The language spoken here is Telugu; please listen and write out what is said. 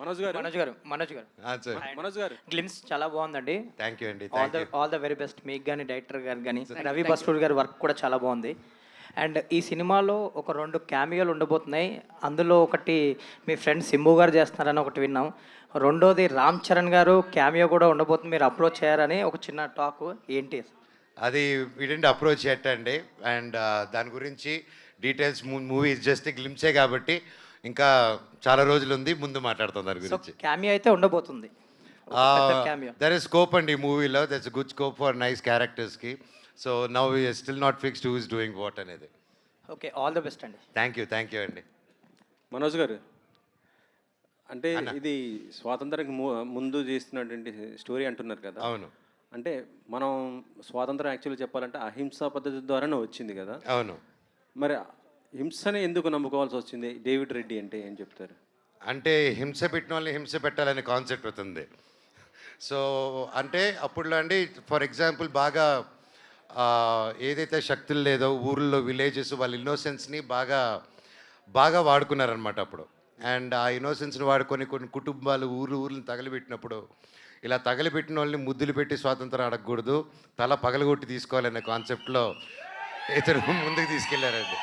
మనోజ్ గారు? మనోజ్ గారు మనోజ్ గారు. సార్. మనోజ్ గారు. గ్లిమ్స్ చాలా బాగుందండి. థ్యాంక్ యూ అండి all the all the very best మీకు కానీ డైరెక్టర్ గారు కానీ రవి బస్టూర్ గారి వర్క్ కూడా చాలా బాగుంది. అండ్ ఈ సినిమాలో ఒక రెండు క్యామియోలు ఉండబోతున్నాయి. అందులో ఒకటి మీ ఫ్రెండ్ సింబు గారు చేస్తున్నారని ఒకటి విన్నాం. రెండోది రామ్ చరణ్ గారు క్యామియో కూడా ఉండబోతుంది. మీరు అప్రోచ్ చేయారని ఒక చిన్న టాక్ ఏంటి? అది వీడండి అప్రోచ్ అండి. అండ్ దాని గురించి డీటెయిల్స్ మూవీ జస్ట్ గ్లిమ్సే కాబట్టి ఇంకా చాలా రోజులు ఉంది ముందు మాట్లాడతాం దాని గురించి. క్యామియో అయితే ఉండబోతుంది. క్యామియో దర్ ఇస్ స్కోప్ అండి ఈ మూవీలో. That's good scope for nice క్యారెక్టర్స్కి so now still not fixed who is doing what అనేది. ఓకే ఆల్ ద బెస్ట్ అండి. థ్యాంక్ యూ థ్యాంక్ యూ అండి. మనోజ్ గారు అంటే ఇది స్వాతంత్రానికి ము- ముందు చేస్తున్నటువంటి స్టోరీ అంటున్నారు కదా. అవును. అంటే మనం స్వాతంత్రం యాక్చువల్లీ చెప్పాలంటే అహింసా పద్ధతి ద్వారానే వచ్చింది కదా. అవును. మరి హింసని ఎందుకు నమ్ముకోవాల్సి వచ్చింది? డేవిడ్ రెడ్డి అంటే ఏం చెప్తారు? అంటే హింస పెట్టిన వాళ్ళని హింస పెట్టాలనే కాన్సెప్ట్ అవుతుంది సో అంటే అప్పుడులో అండి ఫర్ ఎగ్జాంపుల్ బాగా ఏదైతే శక్తులు లేదో ఊర్లో విలేజెస్ వాళ్ళ ఇన్నోసెన్స్ని బాగా బాగా వాడుకున్నారనమాట అప్పుడు. అండ్ ఆ ఇన్నోసెన్స్ని వాడుకొని కొన్ని కుటుంబాలు ఊర్లు ఊర్లను తగలబెట్టినప్పుడు ఇలా తగలబెట్టిన వాళ్ళని ముద్దులు పెట్టి స్వాతంత్రం అడగకూడదు తల పగలగొట్టి తీసుకోవాలనే కాన్సెప్ట్లో ఇతను ముందుకు తీసుకెళ్ళారండి.